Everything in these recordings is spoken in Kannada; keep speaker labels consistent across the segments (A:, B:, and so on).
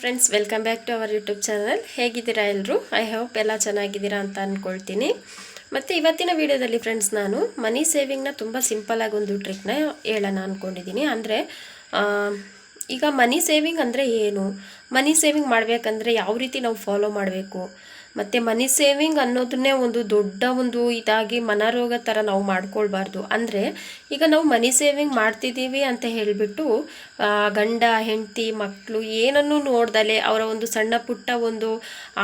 A: Friends welcome back to our YouTube channel ಹೇಗಿದ್ದೀರಾ ಎಲ್ಲರೂ ಐ ಹೋಪ್ ಎಲ್ಲ ಚೆನ್ನಾಗಿದ್ದೀರಾ ಅಂತ ಅಂದ್ಕೊಳ್ತೀನಿ ಮತ್ತು ಇವತ್ತಿನ ವಿಡಿಯೋದಲ್ಲಿ ಫ್ರೆಂಡ್ಸ್ ನಾನು ಮನಿ ಸೇವಿಂಗ್ನ ತುಂಬ ಸಿಂಪಲಾಗಿ ಒಂದು ಟ್ರಿಕ್ನ ಹೇಳೋಣ ಅಂದ್ಕೊಂಡಿದ್ದೀನಿ ಅಂದರೆ ಈಗ ಮನಿ ಸೇವಿಂಗ್ ಅಂದರೆ ಏನು? ಮನಿ ಸೇವಿಂಗ್ ಮಾಡಬೇಕಂದ್ರೆ ಯಾವ ರೀತಿ ನಾವು ಫಾಲೋ ಮಾಡಬೇಕು? ಮತ್ತು ಮನಿ ಸೇವಿಂಗ್ ಅನ್ನೋದನ್ನೇ ಒಂದು ದೊಡ್ಡ ಒಂದು ಇದಾಗಿ ಮನರೋಗ ಥರ ನಾವು ಮಾಡ್ಕೊಳ್ಬಾರ್ದು. ಅಂದರೆ ಈಗ ನಾವು ಮನಿ ಸೇವಿಂಗ್ ಮಾಡ್ತಿದ್ದೀವಿ ಅಂತ ಹೇಳಿಬಿಟ್ಟು ಗಂಡ, ಹೆಂಡತಿ ಮಕ್ಕಳು ಏನನ್ನು ನೋಡ್ದಲೆ ಅವರ ಒಂದು ಸಣ್ಣ ಪುಟ್ಟ ಒಂದು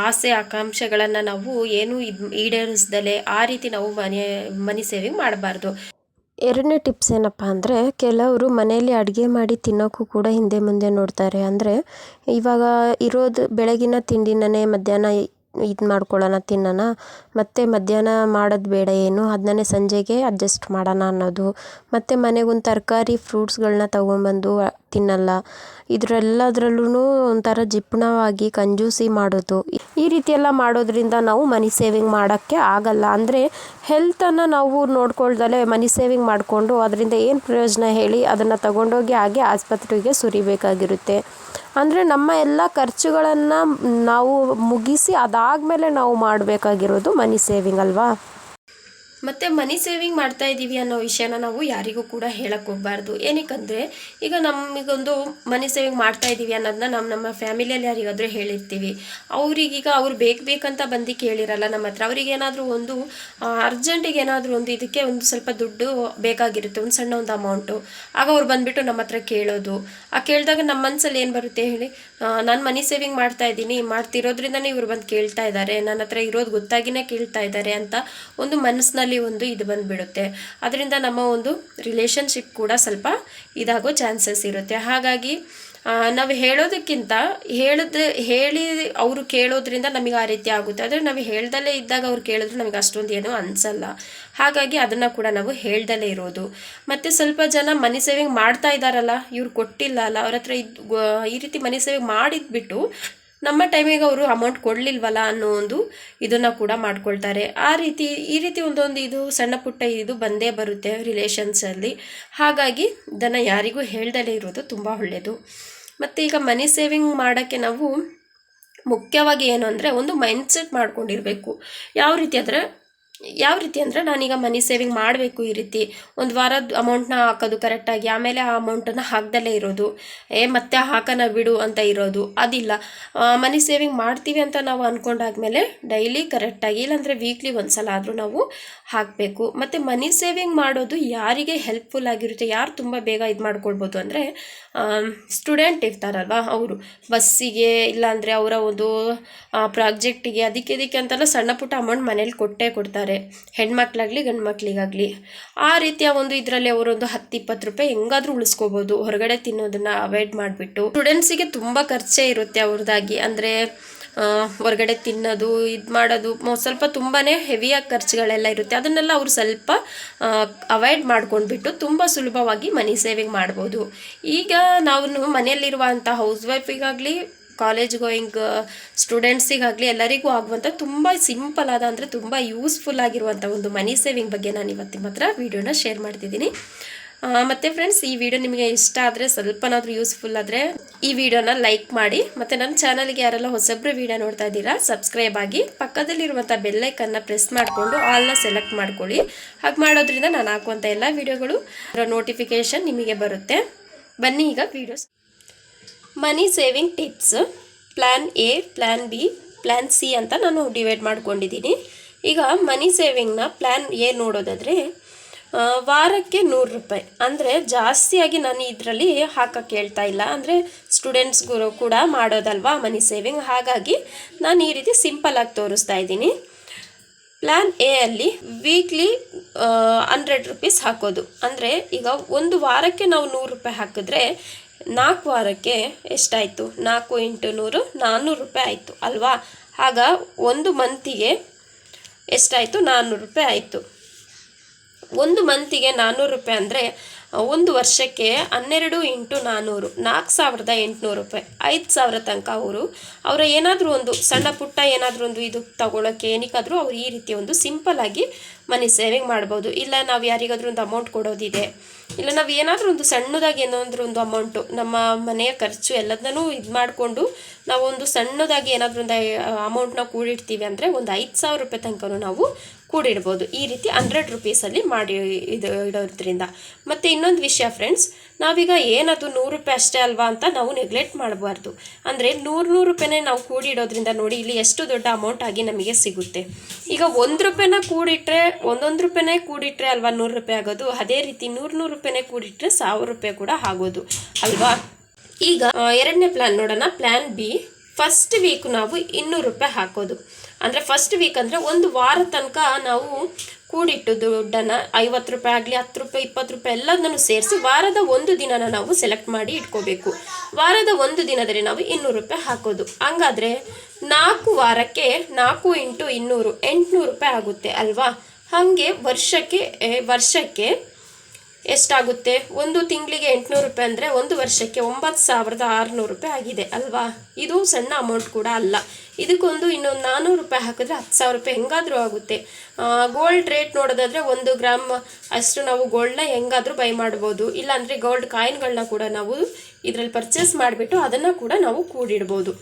A: ಆಸೆ, ಆಕಾಂಕ್ಷೆಗಳನ್ನು ನಾವು ಏನು ಇದು ಈಡೇರಿಸ್ದಲೆ ಆ ರೀತಿ ನಾವು ಮನೆ ಮನಿ ಸೇವಿಂಗ್ ಮಾಡಬಾರ್ದು. ಎರಡನೇ ಟಿಪ್ಸ್ ಏನಪ್ಪ ಅಂದರೆ, ಕೆಲವರು ಮನೆಯಲ್ಲಿ ಅಡುಗೆ ಮಾಡಿ ತಿನ್ನೋಕ್ಕೂ ಕೂಡ ಹಿಂದೆ ಮುಂದೆ ನೋಡ್ತಾರೆ. ಅಂದರೆ ಇವಾಗ ಇರೋದು ಬೆಳಗಿನ ತಿಂಡಿನೇ ಮಧ್ಯಾಹ್ನ ಇದು ಮಾಡ್ಕೊಳ್ಳೋಣ ತಿನ್ನೋಣ. ಮತ್ತು ಮಧ್ಯಾಹ್ನ ಮಾಡೋದು ಬೇಡ ಏನು, ಅದನ್ನೇ ಸಂಜೆಗೆ ಅಡ್ಜಸ್ಟ್ ಮಾಡೋಣ ಅನ್ನೋದು. ಮತ್ತು ಮನೆಗೊಂದು ತರಕಾರಿ ಫ್ರೂಟ್ಸ್ಗಳನ್ನ ತೊಗೊಂಬಂದು ತಿನ್ನಲ್ಲ. ಇದರೆಲ್ಲದ್ರಲ್ಲೂ ಒಂಥರ ಜಿಪ್ಣವಾಗಿ ಕಂಜೂಸಿ ಮಾಡೋದು. ಈ ರೀತಿಯೆಲ್ಲ ಮಾಡೋದ್ರಿಂದ ನಾವು ಮನಿ ಸೇವಿಂಗ್ ಮಾಡೋಕ್ಕೆ ಆಗಲ್ಲ. ಅಂದರೆ ಹೆಲ್ತನ್ನು ನಾವು ನೋಡ್ಕೊಳ್ದಲೆ ಮನಿ ಸೇವಿಂಗ್ ಮಾಡಿಕೊಂಡು, ಅದರಿಂದ ಏನು ಪ್ರಯೋಜನ ಹೇಳಿ ಅದನ್ನು ತಗೊಂಡೋಗಿ ಹಾಗೆ ಆಸ್ಪತ್ರೆಗೆ ಸುರಿಬೇಕಾಗಿರುತ್ತೆ. ಅಂದರೆ ನಮ್ಮ ಎಲ್ಲ ಖರ್ಚುಗಳನ್ನು ನಾವು ಮುಗಿಸಿ ಅದಾದಮೇಲೆ ನಾವು ಮಾಡಬೇಕಾಗಿರೋದು ಮನಿ ಸೇವಿಂಗ್ ಅಲ್ವಾ? ಮತ್ತು ಮನಿ ಸೇವಿಂಗ್ ಮಾಡ್ತಾ ಇದ್ದೀವಿ ಅನ್ನೋ ವಿಷಯನ ನಾವು ಯಾರಿಗೂ ಕೂಡ ಹೇಳಕ್ಕೆ ಹೋಗಬಾರ್ದು. ಏನಕ್ಕಂದರೆ, ಈಗ ನಮಗೊಂದು ಮನಿ ಸೇವಿಂಗ್ ಮಾಡ್ತಾ ಇದ್ದೀವಿ ಅನ್ನೋದನ್ನ ನಮ್ಮ ನಮ್ಮ ಫ್ಯಾಮಿಲಿಯಲ್ಲಿ ಯಾರಿಗಾದರೂ ಹೇಳಿರ್ತೀವಿ. ಅವ್ರಿಗೀಗ ಅವ್ರು ಬೇಕು ಬೇಕಂತ ಬಂದು ಕೇಳಿರಲ್ಲ ನಮ್ಮ ಹತ್ರ. ಅವ್ರಿಗೆ ಏನಾದರೂ ಒಂದು ಅರ್ಜೆಂಟಿಗೆ ಏನಾದರೂ ಒಂದು ಇದಕ್ಕೆ ಒಂದು ಸ್ವಲ್ಪ ದುಡ್ಡು ಬೇಕಾಗಿರುತ್ತೆ, ಒಂದು ಸಣ್ಣ ಒಂದು ಅಮೌಂಟು ಆಗ ಅವ್ರು ಬಂದುಬಿಟ್ಟು ನಮ್ಮ ಹತ್ರ ಕೇಳೋದು. ಆ ಕೇಳಿದಾಗ ನಮ್ಮ ಮನಸ್ಸಲ್ಲಿ ಏನು ಬರುತ್ತೆ ಹೇಳಿ ನಾನು ಮನಿ ಸೇವಿಂಗ್ ಮಾಡ್ತಾ ಇದ್ದೀನಿ ಮಾಡ್ತಿರೋದ್ರಿಂದನೇ ಇವ್ರು ಬಂದು ಕೇಳ್ತಾ ಇದ್ದಾರೆ ನನ್ನ ಹತ್ರ ಇರೋದು ಗೊತ್ತಾಗಿನೇ ಕೇಳ್ತಾ ಇದ್ದಾರೆ ಅಂತ ಒಂದು ಮನಸ್ಸಿನಲ್ಲಿ ಒಂದು ಇದು ಬಂದುಬಿಡುತ್ತೆ. ಅದರಿಂದ ನಮ್ಮ ಒಂದು ರಿಲೇಷನ್ಶಿಪ್ ಕೂಡ ಸ್ವಲ್ಪ ಇದಾಗೋ ಚಾನ್ಸಸ್ ಇರುತ್ತೆ. ಹಾಗಾಗಿ ನಾವು ಹೇಳೋದಕ್ಕಿಂತ ಹೇಳಿದ, ಹೇಳಿ ಅವರು ಕೇಳೋದ್ರಿಂದ ನಮಗೆ ಆ ರೀತಿ ಆಗುತ್ತೆ. ಆದರೆ ನಾವು ಹೇಳ್ದಲ್ಲೇ ಇದ್ದಾಗ ಅವ್ರು ಕೇಳಿದ್ರೆ ನಮಗೆ ಅಷ್ಟೊಂದು ಏನೂ ಅನಿಸಲ್ಲ. ಹಾಗಾಗಿ ಅದನ್ನು ಕೂಡ ನಾವು ಹೇಳ್ದಲೇ ಇರೋದು. ಮತ್ತು ಸ್ವಲ್ಪ ಜನ ಮನಿ ಸೇವಿಂಗ್ ಮಾಡ್ತಾ ಇದ್ದಾರಲ್ಲ, ಇವ್ರು ಕೊಟ್ಟಿಲ್ಲ ಅಲ್ಲ, ಅವ್ರ ಹತ್ರ ಈ ರೀತಿ ಮನಿ ಸೇವಿಂಗ್ ಮಾಡಿದ್ಬಿಟ್ಟು ನಮ್ಮ ಟೈಮಿಗೆ ಅವರು ಅಮೌಂಟ್ ಕೊಡಲಿಲ್ವಲ್ಲ ಅನ್ನೋ ಒಂದು ಇದನ್ನು ಕೂಡ ಮಾಡ್ಕೊಳ್ತಾರೆ. ಆ ರೀತಿ, ಈ ರೀತಿ ಒಂದೊಂದು ಇದು ಸಣ್ಣ ಪುಟ್ಟ ಇದು ಬಂದೇ ಬರುತ್ತೆ ರಿಲೇಷನ್ಸಲ್ಲಿ ಹಾಗಾಗಿ ಇದನ್ನು ಯಾರಿಗೂ ಹೇಳ್ದಲೇ ಇರೋದು ತುಂಬ ಒಳ್ಳೆಯದು ಮತ್ತು ಈಗ ಮನಿ ಸೇವಿಂಗ್ ಮಾಡೋಕ್ಕೆ ನಾವು ಮುಖ್ಯವಾಗಿ ಏನು ಅಂದರೆ ಒಂದು ಮೈಂಡ್ಸೆಟ್ ಮಾಡ್ಕೊಂಡಿರಬೇಕು. ಯಾವ ರೀತಿ ಅಂದರೆ ಯಾವ ರೀತಿ ಅಂದರೆ ನಾನೀಗ ಮನಿ ಸೇವಿಂಗ್ ಮಾಡಬೇಕು ಈ ರೀತಿ. ಒಂದು ವಾರದ ಅಮೌಂಟ್ನ ಹಾಕೋದು ಕರೆಕ್ಟಾಗಿ ಆಮೇಲೆ ಆ ಅಮೌಂಟನ್ನು ಹಾಕ್ದಲ್ಲೇ ಇರೋದು. ಏ, ಮತ್ತೆ ಹಾಕೋಣ ಬಿಡು ಅಂತ ಇರೋದು. ಅದಿಲ್ಲ. ಮನಿ ಸೇವಿಂಗ್ ಮಾಡ್ತೀವಿ ಅಂತ ನಾವು ಅಂದ್ಕೊಂಡಾದ್ಮೇಲೆ ಡೈಲಿ ಕರೆಕ್ಟಾಗಿ ಇಲ್ಲಾಂದರೆ ವೀಕ್ಲಿ ಒಂದು ಸಲ ಆದರೂ ನಾವು ಹಾಕಬೇಕು. ಮತ್ತು ಮನಿ ಸೇವಿಂಗ್ ಮಾಡೋದು ಯಾರಿಗೆ ಹೆಲ್ಪ್ಫುಲ್ ಆಗಿರುತ್ತೆ, ಯಾರು ತುಂಬ ಬೇಗ ಇದು ಮಾಡ್ಕೊಳ್ಬೋದು ಅಂದರೆ ಸ್ಟೂಡೆಂಟ್ ಇರ್ತಾರಲ್ವ ಅವರು. ಬಸ್ಸಿಗೆ ಇಲ್ಲಾಂದರೆ ಅವರ ಒಂದು ಪ್ರಾಜೆಕ್ಟಿಗೆ ಅದಕ್ಕೆ ಇದಕ್ಕೆ ಅಂತೆಲ್ಲ ಸಣ್ಣ ಪುಟ್ಟ ಅಮೌಂಟ್ ಮನೇಲಿ ಕೊಟ್ಟೇ ಕೊಡ್ತಾರೆ. ಹೆಣ್ಮಕ್ಳಾಗಲಿ ಗಂಡು ಆ ರೀತಿಯ ಒಂದು ಇದರಲ್ಲಿ ಅವರೊಂದು ಹತ್ತು ಇಪ್ಪತ್ತು ರೂಪಾಯಿ ಹೆಂಗಾದ್ರೂ ಉಳಿಸ್ಕೋಬೋದು. ಹೊರಗಡೆ ತಿನ್ನೋದನ್ನ ಅವಾಯ್ಡ್ ಮಾಡಿಬಿಟ್ಟು. ಸ್ಟೂಡೆಂಟ್ಸಿಗೆ ತುಂಬ ಖರ್ಚೇ ಇರುತ್ತೆ ಅವ್ರದ್ದಾಗಿ. ಅಂದರೆ ಹೊರಗಡೆ ತಿನ್ನೋದು, ಇದು ಮಾಡೋದು ಸ್ವಲ್ಪ ತುಂಬಾ ಹೆವಿಯಾಗಿ ಖರ್ಚುಗಳೆಲ್ಲ ಇರುತ್ತೆ. ಅದನ್ನೆಲ್ಲ ಅವರು ಸ್ವಲ್ಪ ಅವಾಯ್ಡ್ ಮಾಡ್ಕೊಂಡ್ಬಿಟ್ಟು ತುಂಬ ಸುಲಭವಾಗಿ ಮನಿ ಸೇವಿಂಗ್ ಮಾಡ್ಬೋದು. ಈಗ ನಾವು ಮನೆಯಲ್ಲಿರುವಂಥ ಹೌಸ್ ವೈಫಿಗಾಗಲಿ ಕಾಲೇಜ್ ಗೋಯಿಂಗ್ ಸ್ಟೂಡೆಂಟ್ಸಿಗಾಗಲಿ ಎಲ್ಲರಿಗೂ ಆಗುವಂಥ ತುಂಬ ಸಿಂಪಲ್ ಆದ ಅಂದರೆ ತುಂಬ ಯೂಸ್ಫುಲ್ ಆಗಿರುವಂಥ ಒಂದು ಮನಿ ಸೇವಿಂಗ್ ಬಗ್ಗೆ ನಾನು ಇವತ್ತು ನಿಮ್ಮ ಹತ್ರ ವೀಡಿಯೋನ ಶೇರ್ ಮಾಡ್ತಿದ್ದೀನಿ. ಮತ್ತು ಫ್ರೆಂಡ್ಸ್ ಈ ವಿಡಿಯೋ ನಿಮಗೆ ಇಷ್ಟ ಆದರೆ, ಸ್ವಲ್ಪನಾದರೂ ಯೂಸ್ಫುಲ್ ಆದರೆ ಈ ವಿಡಿಯೋನ ಲೈಕ್ ಮಾಡಿ, ಮತ್ತು ನನ್ನ ಚಾನಲ್ಗೆ ಯಾರೆಲ್ಲ ಹೊಸಬ್ರು ವಿಡಿಯೋ ನೋಡ್ತಾ ಇದ್ದೀರಾ ಸಬ್ಸ್ಕ್ರೈಬ್ ಆಗಿ ಪಕ್ಕದಲ್ಲಿರುವಂಥ ಬೆಲ್ಲೈಕನ್ನು ಪ್ರೆಸ್ ಮಾಡಿಕೊಂಡು ಆಲ್ನ ಸೆಲೆಕ್ಟ್ ಮಾಡ್ಕೊಳ್ಳಿ. ಹಾಗೆ ಮಾಡೋದ್ರಿಂದ ನಾನು ಹಾಕುವಂಥ ಎಲ್ಲ ವಿಡಿಯೋಗಳು ನೋಟಿಫಿಕೇಷನ್ ನಿಮಗೆ ಬರುತ್ತೆ. ಬನ್ನಿ ಈಗ videos money saving tips plan A plan B plan C ಅಂತ ನಾನು ಡಿವೈಡ್ ಮಾಡ್ಕೊಂಡಿದ್ದೀನಿ. ಈಗ ಮನಿ ಸೇವಿಂಗ್ನ ಪ್ಲ್ಯಾನ್ ಎ ನೋಡೋದಾದರೆ ವಾರಕ್ಕೆ ನೂರು ರೂಪಾಯಿ. ಅಂದರೆ ಜಾಸ್ತಿಯಾಗಿ ನಾನು ಇದರಲ್ಲಿ ಹಾಕಕ್ಕೆ ಹೇಳ್ತಾ ಇಲ್ಲ. ಅಂದರೆ ಸ್ಟೂಡೆಂಟ್ಸ್ಗೂ ಕೂಡ ಮಾಡೋದಲ್ವಾ ಮನಿ ಸೇವಿಂಗ್? ಹಾಗಾಗಿ ನಾನು ಈ ರೀತಿ ಸಿಂಪಲ್ಲಾಗಿ ತೋರಿಸ್ತಾ ಇದ್ದೀನಿ. ಪ್ಲ್ಯಾನ್ ಎ ಅಲ್ಲಿ ವೀಕ್ಲಿ ಹಂಡ್ರೆಡ್ ರುಪೀಸ್ ಹಾಕೋದು. ಅಂದರೆ ಈಗ ಒಂದು ವಾರಕ್ಕೆ ನಾವು ನೂರು ರೂಪಾಯಿ ಹಾಕಿದ್ರೆ ನಾಲ್ಕು ವಾರಕ್ಕೆ ಎಷ್ಟಾಯಿತು? ನಾಲ್ಕು ಇಂಟು ನೂರು ನಾನ್ನೂರು ರೂಪಾಯಿ ಆಯಿತು, ಅಲ್ವಾ? ಆಗ ಒಂದು ಮಂತಿಗೆ ಎಷ್ಟಾಯಿತು? ನಾನ್ನೂರು ರೂಪಾಯಿ ಆಯಿತು. ಒಂದು ಮಂತಿಗೆ ನಾನ್ನೂರು ರೂಪಾಯಿ ಅಂದರೆ ಒಂದು ವರ್ಷಕ್ಕೆ ಹನ್ನೆರಡು ಇಂಟು ನಾನ್ನೂರು ನಾಲ್ಕು ಸಾವಿರದ ಎಂಟುನೂರು ರೂಪಾಯಿ, ಐದು ಸಾವಿರ ತನಕ ಅವರು. ಅವರ ಏನಾದರೂ ಒಂದು ಸಣ್ಣ ಪುಟ್ಟ ಏನಾದರೂ ಒಂದು ಇದು ತಗೊಳ್ಳೋಕ್ಕೆ ಏನಕ್ಕಾದರೂ ಅವ್ರು ಈ ರೀತಿ ಒಂದು ಸಿಂಪಲ್ ಆಗಿ ಮನಿ ಸೇವಿಂಗ್ ಮಾಡ್ಬೋದು. ಇಲ್ಲ ನಾವು ಯಾರಿಗಾದ್ರೂ ಒಂದು ಅಮೌಂಟ್ ಕೊಡೋದಿದೆ, ಇಲ್ಲ ನಾವು ಏನಾದರೂ ಒಂದು ಸಣ್ಣದಾಗಿ ಏನಾದರೂ ಒಂದು ಅಮೌಂಟು, ನಮ್ಮ ಮನೆಯ ಖರ್ಚು ಎಲ್ಲದನ್ನೂ ಇದು ಮಾಡಿಕೊಂಡು ಒಂದು ಸಣ್ಣದಾಗಿ ಏನಾದರೂ ಒಂದು ಅಮೌಂಟ್ನ ಕೂಡಿಡ್ತೀವಿ ಅಂದರೆ ಒಂದು ಐದು ಸಾವಿರ ರೂಪಾಯಿ ತನಕ ನಾವು ಕೂಡಿಡ್ಬೋದು ಈ ರೀತಿ ಹಂಡ್ರೆಡ್ ರುಪೀಸಲ್ಲಿ ಮಾಡಿ ಇದು ಇಡೋದ್ರಿಂದ. ಮತ್ತು ಇನ್ನೊಂದು ವಿಷಯ ಫ್ರೆಂಡ್ಸ್ ನಾವೀಗ ಏನದು ನೂರು ರೂಪಾಯಿ ಅಷ್ಟೇ ಅಲ್ವಾ ಅಂತ ನಾವು ನೆಗ್ಲೆಕ್ಟ್ ಮಾಡಬಾರ್ದು. ಅಂದರೆ ನೂರು ನೂರು ರೂಪಾಯಿನೇ ನಾವು ಕೂಡಿಡೋದ್ರಿಂದ ನೋಡಿ ಇಲ್ಲಿ ಎಷ್ಟು ದೊಡ್ಡ ಅಮೌಂಟ್ ಆಗಿ ನಮಗೆ ಸಿಗುತ್ತೆ. ಈಗ ಒಂದು ರೂಪಾಯಿನ ಕೂಡಿಟ್ರೆ, ಒಂದೊಂದು ರೂಪಾಯಿನೇ ಕೂಡಿಟ್ರೆ ಅಲ್ವಾ ನೂರು ರೂಪಾಯಿ ಆಗೋದು? ಅದೇ ರೀತಿ ನೂರು ನೂರು ರೂಪಾಯಿನೇ ಕೂಡಿಟ್ರೆ ಸಾವಿರ ರೂಪಾಯಿ ಕೂಡ ಆಗೋದು ಅಲ್ವಾ? ಈಗ ಎರಡನೇ ಪ್ಲ್ಯಾನ್ ನೋಡೋಣ. ಪ್ಲ್ಯಾನ್ ಬಿ ಫಸ್ಟ್ ವೀಕ್ ನಾವು ಇನ್ನೂರು ರೂಪಾಯಿ ಹಾಕೋದು. ಅಂದರೆ ಫಸ್ಟ್ ವೀಕ್ ಅಂದರೆ ಒಂದು ವಾರ ತನಕ ನಾವು ಕೂಡಿಟ್ಟು ದುಡ್ಡನ್ನು ಐವತ್ತು ರೂಪಾಯಿ ಆಗಲಿ, ಹತ್ತು ರೂಪಾಯಿ, ಇಪ್ಪತ್ತು ರೂಪಾಯಿ ಎಲ್ಲದನ್ನು ಸೇರಿಸಿ ವಾರದ ಒಂದು ದಿನನ ನಾವು ಸೆಲೆಕ್ಟ್ ಮಾಡಿ ಇಟ್ಕೋಬೇಕು. ವಾರದ ಒಂದು ದಿನದಲ್ಲಿ ನಾವು ಇನ್ನೂರು ರೂಪಾಯಿ ಹಾಕೋದು. ಹಂಗಾದ್ರೆ ನಾಲ್ಕು ವಾರಕ್ಕೆ ನಾಲ್ಕು ಇಂಟು ಇನ್ನೂರು ಎಂಟುನೂರು ರೂಪಾಯಿ ಆಗುತ್ತೆ ಅಲ್ವಾ? ಹಾಗೆ ವರ್ಷಕ್ಕೆ ವರ್ಷಕ್ಕೆ ಎಷ್ಟಾಗುತ್ತೆ? ಒಂದು ತಿಂಗಳಿಗೆ ಎಂಟುನೂರು ರೂಪಾಯಿ ಅಂದರೆ ಒಂದು ವರ್ಷಕ್ಕೆ ಒಂಬತ್ತು ಸಾವಿರದ ಆರುನೂರು ರೂಪಾಯಿ ಆಗಿದೆ ಅಲ್ವಾ? ಇದು ಸಣ್ಣ ಅಮೌಂಟ್ ಕೂಡ ಅಲ್ಲ. ಇದಕ್ಕೊಂದು ಇನ್ನೊಂದು ನಾನ್ನೂರು ರೂಪಾಯಿ ಹಾಕಿದ್ರೆ ಹತ್ತು ಸಾವಿರ ರೂಪಾಯಿ ಹೆಂಗಾದರೂ ಆಗುತ್ತೆ. ಗೋಲ್ಡ್ ರೇಟ್ ನೋಡೋದಾದರೆ ಒಂದು ಗ್ರಾಮ್ ಅಷ್ಟು ನಾವು ಗೋಲ್ಡ್ನ ಹೆಂಗಾದರೂ ಬೈ ಮಾಡ್ಬೋದು. ಇಲ್ಲಾಂದರೆ ಗೋಲ್ಡ್ ಕಾಯಿನ್ಗಳನ್ನ ಕೂಡ ನಾವು ಇದರಲ್ಲಿ ಪರ್ಚೇಸ್ ಮಾಡಿಬಿಟ್ಟು ಅದನ್ನು ಕೂಡ ನಾವು ಕೂಡಿಡ್ಬೋದು.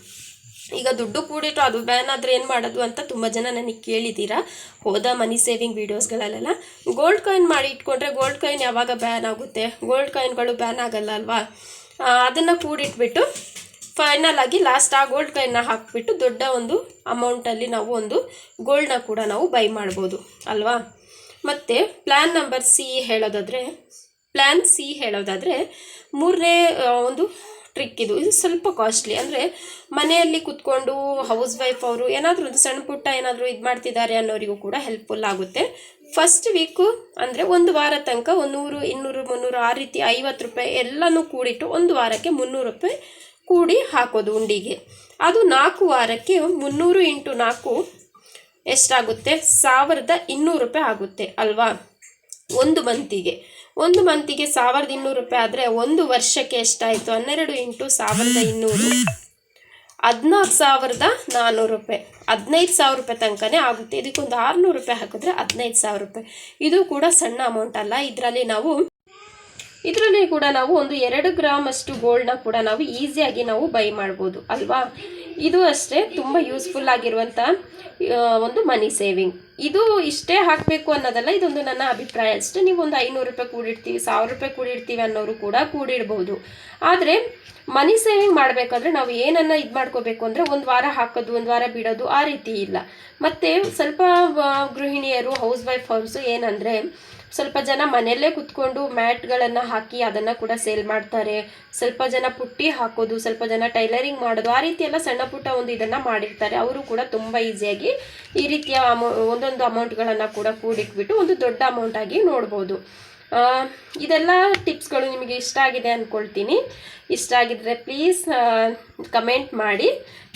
A: ಈಗ ದುಡ್ಡು ಕೂಡಿಟ್ಟು ಅದು ಬ್ಯಾನ್ ಆದರೆ ಏನು ಮಾಡೋದು ಅಂತ ತುಂಬ ಜನ ನನಗೆ ಕೇಳಿದ್ದೀರಾ ಹೋದ ಮನಿ ಸೇವಿಂಗ್ ವೀಡಿಯೋಸ್ಗಳಲ್ಲೆಲ್ಲ ಗೋಲ್ಡ್ ಕಾಯಿನ್ ಮಾಡಿ ಇಟ್ಕೊಂಡ್ರೆ ಗೋಲ್ಡ್ ಕಾಯಿನ್ ಯಾವಾಗ ಬ್ಯಾನ್ ಆಗುತ್ತೆ? ಗೋಲ್ಡ್ ಕಾಯಿನ್ಗಳು ಬ್ಯಾನ್ ಆಗಲ್ಲ ಅಲ್ವಾ? ಅದನ್ನು ಕೂಡಿಟ್ಬಿಟ್ಟು ಫೈನಲ್ ಆಗಿ ಲಾಸ್ಟ್ ಆ ಗೋಲ್ಡ್ ಕಾಯಿನ್ನ ಹಾಕ್ಬಿಟ್ಟು ದೊಡ್ಡ ಒಂದು ಅಮೌಂಟಲ್ಲಿ ನಾವು ಒಂದು ಗೋಲ್ಡ್ನ ಕೂಡ ನಾವು ಬೈ ಮಾಡ್ಬೋದು. ಅಲ್ವಾ? ಮತ್ತು ಪ್ಲ್ಯಾನ್ ನಂಬರ್ ಸಿ ಹೇಳೋದಾದರೆ ಪ್ಲ್ಯಾನ್ ಸಿ ಹೇಳೋದಾದರೆ ಮೂರನೇ ಒಂದು ಟ್ರಿಕ್ ಇದು. ಇದು ಸ್ವಲ್ಪ ಕಾಸ್ಟ್ಲಿ ಅಂದರೆ ಮನೆಯಲ್ಲಿ ಕುತ್ಕೊಂಡು ಹೌಸ್ ವೈಫ್ ಅವರು ಏನಾದರೂ ಒಂದು ಸಣ್ಣ ಪುಟ್ಟ ಏನಾದರೂ ಇದು ಮಾಡ್ತಿದ್ದಾರೆ ಅನ್ನೋರಿಗೂ ಕೂಡ ಹೆಲ್ಪ್ಫುಲ್ ಆಗುತ್ತೆ. ಫಸ್ಟ್ ವೀಕು ಅಂದರೆ ಒಂದು ವಾರ ತನಕ ಒಂದು ನೂರು, ಇನ್ನೂರು, ಮುನ್ನೂರು ಆ ರೀತಿ ಐವತ್ತು ರೂಪಾಯಿ ಎಲ್ಲನೂ ಕೂಡಿಟ್ಟು ಒಂದು ವಾರಕ್ಕೆ ಮುನ್ನೂರು ರೂಪಾಯಿ ಕೂಡಿ ಹಾಕೋದು ಉಂಡಿಗೆ. ಅದು ನಾಲ್ಕು ವಾರಕ್ಕೆ ಮುನ್ನೂರು ಇಂಟು ನಾಲ್ಕು ಎಷ್ಟಾಗುತ್ತೆ? ಸಾವಿರದ ಇನ್ನೂರು ರೂಪಾಯಿ ಆಗುತ್ತೆ ಅಲ್ವಾ? ಒಂದು ಮಂತಿಗೆ. ಒಂದು ಮಂತಿಗೆ ಸಾವಿರದ ಇನ್ನೂರು ರೂಪಾಯಿ ಆದರೆ ಒಂದು ವರ್ಷಕ್ಕೆ ಎಷ್ಟಾಯಿತು? ಹನ್ನೆರಡು ಇಂಟು ಸಾವಿರದ ಇನ್ನೂರು. ಹದಿನಾಲ್ಕು ಸಾವಿರದ ನಾನ್ನೂರು ರೂಪಾಯಿ. ಹದಿನೈದು ಸಾವಿರ ರೂಪಾಯಿ ತನಕನೇ ಆಗುತ್ತೆ. ಇದಕ್ಕೊಂದು ಆರುನೂರು ರೂಪಾಯಿ ಹಾಕಿದ್ರೆ ಹದಿನೈದು ಸಾವಿರ ರೂಪಾಯಿ. ಇದು ಕೂಡ ಸಣ್ಣ ಅಮೌಂಟ್ ಅಲ್ಲ. ಇದರಲ್ಲಿ ನಾವು, ಇದರಲ್ಲಿ ಕೂಡ ನಾವು ಒಂದು ಎರಡು ಗ್ರಾಮ್ ಅಷ್ಟು ಗೋಲ್ಡ್ನ ಕೂಡ ನಾವು ಈಸಿಯಾಗಿ ನಾವು ಬೈ ಮಾಡ್ಬೋದು, ಅಲ್ವಾ? ಇದು ಅಷ್ಟೇ, ತುಂಬ ಯೂಸ್ಫುಲ್ ಆಗಿರುವಂಥ ಒಂದು ಮನಿ ಸೇವಿಂಗ್ ಇದು ಇಷ್ಟೇ ಹಾಕಬೇಕು ಅನ್ನೋದಲ್ಲ, ಇದೊಂದು ನನ್ನ ಅಭಿಪ್ರಾಯ. ಅಷ್ಟೇ ನೀವು ಒಂದು ಐನೂರು ರೂಪಾಯಿ ಕೂಡಿಡ್ತೀವಿ, ಸಾವಿರ ರೂಪಾಯಿ ಕೂಡಿಡ್ತೀವಿ ಅನ್ನೋರು ಕೂಡ ಕೂಡಿಡ್ಬೋದು. ಆದರೆ ಮನಿ ಸೇವಿಂಗ್ ಮಾಡಬೇಕಾದ್ರೆ ನಾವು ಏನನ್ನ ಇದು ಮಾಡ್ಕೋಬೇಕು ಅಂದರೆ ಒಂದು ವಾರ ಹಾಕೋದು, ಒಂದು ವಾರ ಬಿಡೋದು ಆ ರೀತಿ ಇಲ್ಲ. ಮತ್ತು ಸ್ವಲ್ಪ ಗೃಹಿಣಿಯರು ಹೌಸ್ ವೈಫ್ ಹೌಸು ಏನಂದರೆ ಸ್ವಲ್ಪ ಜನ ಮನೆಯಲ್ಲೇ ಕುತ್ಕೊಂಡು ಮ್ಯಾಟ್ಗಳನ್ನು ಹಾಕಿ ಅದನ್ನು ಕೂಡ ಸೇಲ್ ಮಾಡ್ತಾರೆ. ಸ್ವಲ್ಪ ಜನ ಪುಟ್ಟಿ ಹಾಕೋದು, ಸ್ವಲ್ಪ ಜನ ಟೈಲರಿಂಗ್ ಮಾಡೋದು, ಆ ರೀತಿ ಎಲ್ಲ ಸಣ್ಣ ಪುಟ್ಟ ಒಂದು ಇದನ್ನು ಮಾಡಿರ್ತಾರೆ. ಅವರು ಕೂಡ ತುಂಬ ಈಸಿಯಾಗಿ ಈ ರೀತಿಯ ಅಮೌ, ಒಂದೊಂದು ಅಮೌಂಟ್ಗಳನ್ನು ಕೂಡ ಕೂಡಿಟ್ಬಿಟ್ಟು ಒಂದು ದೊಡ್ಡ ಅಮೌಂಟ್ ಆಗಿ ನೋಡ್ಬೋದು. ಇದೆಲ್ಲ ಟಿಪ್ಸ್ಗಳು ನಿಮಗೆ ಇಷ್ಟ ಆಗಿದೆ ಅಂದ್ಕೊಳ್ತೀನಿ ಇಷ್ಟ ಆಗಿದ್ರೆ ಪ್ಲೀಸ್ ಕಮೆಂಟ್ ಮಾಡಿ.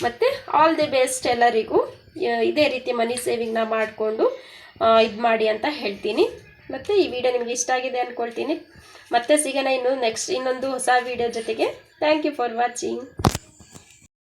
A: ಮತ್ತು ಆಲ್ ದಿ ಬೆಸ್ಟ್ ಎಲ್ಲರಿಗೂ. ಇದೇ ರೀತಿ ಮನಿ ಸೇವಿಂಗ್ನ ಮಾಡಿಕೊಂಡು ಇದು ಮಾಡಿ ಅಂತ ಹೇಳ್ತೀನಿ. ಮತ್ತು ಈ ವಿಡಿಯೋ ನಿಮಗೆ ಇಷ್ಟ ಆಗಿದೆ ಅಂದ್ಕೊಳ್ತೀನಿ ಮತ್ತೆ ಸಿಗೋಣ ಇನ್ನು ನೆಕ್ಸ್ಟ್ ಇನ್ನೊಂದು ಹೊಸ ವಿಡಿಯೋ ಜೊತೆಗೆ. Thank you for watching